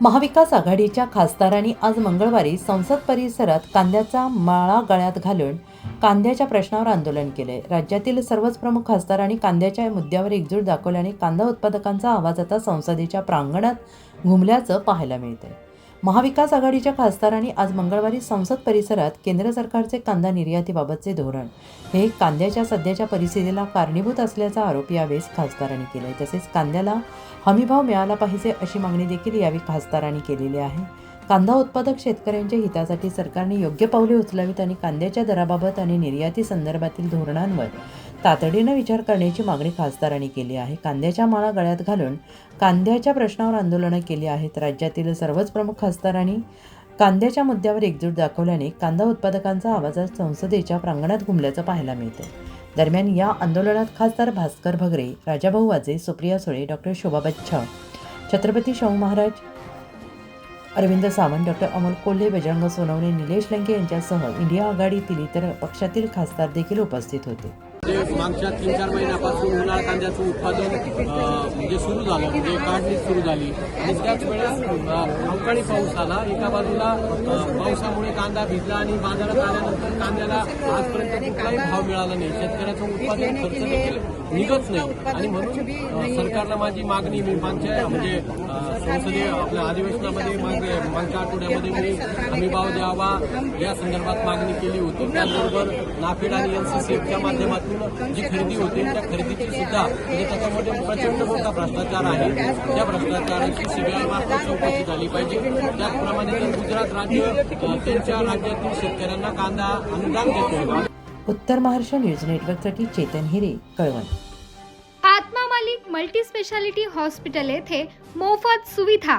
महाविकास आघाडीच्या खासदारांनी आज मंगळवारी संसद परिसरात कांद्याचा माळा गळ्यात घालून कांद्याच्या प्रश्नावर आंदोलन केले. राज्यातील सर्वच प्रमुख खासदारांनी कांद्याच्या मुद्द्यावर एकजूट दाखवल्याने कांदा उत्पादकांचा आवाज आता संसदेच्या प्रांगणात घुमल्याचं पाहायला मिळतंय. महाविकास आघाडीच्या खासदारांनी आज मंगळवारी संसद परिसरात केंद्र सरकारचे कांदा निर्यातीबाबतचे धोरण. हे कांद्याच्या सध्याच्या परिस्थितीला कारणीभूत असल्याचा आरोप यावेळेस खासदारांनी केला आहे तसेच कांद्याला हमीभाव मिळाला पाहिजे अशी मागणी देखील यावेळी खासदारांनी केलेली आहे. कांदा उत्पादक शेतकऱ्यांच्या हितासाठी सरकारने योग्य पावले उचलावीत आणि कांद्याच्या दराबाबत आणि निर्याती संदर्भातील धोरणांवर तातडीनं विचार करण्याची मागणी खासदारांनी केली आहे. कांद्याच्या माळा गळ्यात घालून कांद्याच्या प्रश्नावर आंदोलनं केली आहेत. राज्यातील सर्वच प्रमुख खासदारांनी कांद्याच्या मुद्द्यावर एकजूट दाखवल्याने कांदा उत्पादकांचा आवाज आज संसदेच्या प्रांगणात घुमल्याचं पाहायला मिळतं दरम्यान या आंदोलनात खासदार भास्कर भगरे राजाभाऊ वाजे सुप्रिया सुळे डॉक्टर शोभा बच्छा छत्रपती शाहू महाराज अरविंद सावंत डॉक्टर अमोल कोल्हे बजरंग सोनवणे निलेश लंके यांच्यासह इंडिया आघाडीतील इतर पक्षातील खासदार देखील उपस्थित होते. मागच्या तीन चार महिन्यापासून उन्हाळ कांद्याचं उत्पादन म्हणजे सुरू झालं म्हणजे काढणी सुरू झाली. आणि त्याच वेळेस अवकाळी पाऊस आला. एका बाजूला पावसामुळे कांदा भिजला आणि बाजारात आल्यानंतर कांद्याला आजपर्यंत कुठलाही भाव मिळाला नाही. शेतकऱ्याचं उत्पादन खर्च देखील निघत नाही. आणि म्हणून सरकारला माझी मागणी मी मागच्या म्हणजे संसदीय आपल्या अधिवेशनामध्ये मागणी मागच्या आठवड्यामध्ये मी हमी भाव द्यावा या संदर्भात मागणी केली होती. त्याचबरोबर नाफेड आणि एनसीसीएफच्या माध्यमातून जी खरेदी होती त्या खरेदीची सुद्धा म्हणजे त्याच्यामध्ये प्रचंड मोठा भ्रष्टाचार आहे. त्या भ्रष्टाचाराची सीबीआय मार्फत चौकशी झाली पाहिजे. त्याचप्रमाणे जर गुजरात राज्य त्यांच्या राज्यातील शेतकऱ्यांना कांदा अनुदान देतो उत्तर महाराष्ट्र न्यूज नेटवर्कसाठी Chetan Hire Kalwan. Atma Malik multi speciality hospital येथे मोफत सुविधा.